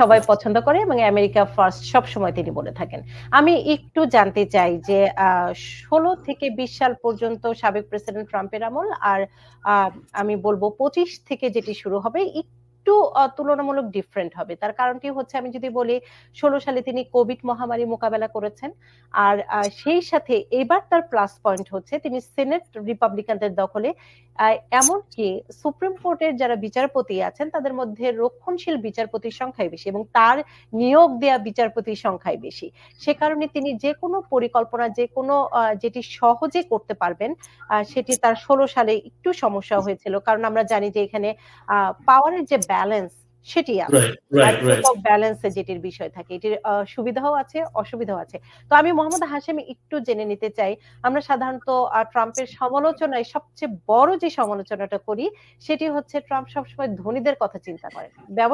সবাই পছন্দ করে এবং আমেরিকা ফার্স্ট সব সময় তিনি বলে থাকেন। আমি একটু জানতে চাই যে ষোলো ১৬ থেকে ২০ সাল পর্যন্ত সাবেক প্রেসিডেন্ট ট্রাম্পের আমল আর আমি বলব পঁচিশ থেকে যেটি শুরু হবে একটু আ, তুলনামূলক ডিফারেন্ট হবে। তার কারণটি হচ্ছে আমি যদি বলি ১৬ সালে তিনি কোভিড মহামারী মোকাবেলা করেছেন। আর সেই সাথে এবার তার প্লাস পয়েন্ট হচ্ছে তিনি সিনেট রিপাবলিকানদের দখলে এমনকি সুপ্রিম কোর্টের যারা বিচারপতি আছেন, তাদের মধ্যে রক্ষণশীল বিচারপতির সংখ্যাই বেশি এবং তার নিয়োগ দেয়া বিচারপতির সংখ্যাই বেশি। সে কারণে তিনি যেকোনো পরিকল্পনা যেকোনো আ, যেটি সহজে করতে পারবেন সেটি তার ১৬ সালে একটু সমস্যা হয়েছিল। কারণ আমরা জানি যে এখানে, আ পাওয়ার যে ব্যালেন্স সেটি ব্যালেন্স যেটির বিষয় থাকে। এটির সুবিধাও আছে, অসুবিধাও আছে। তো আমি মোহাম্মদ হাশেম একটু জেনে নিতে চাই। আমরা সাধারণত ট্রাম্পের সমালোচনায় সবচেয়ে বড় যে সমালোচনাটা করি সেটি হচ্ছে ট্রাম্প সবসময় ধনীদের কথা চিন্তা করেন। ব্যব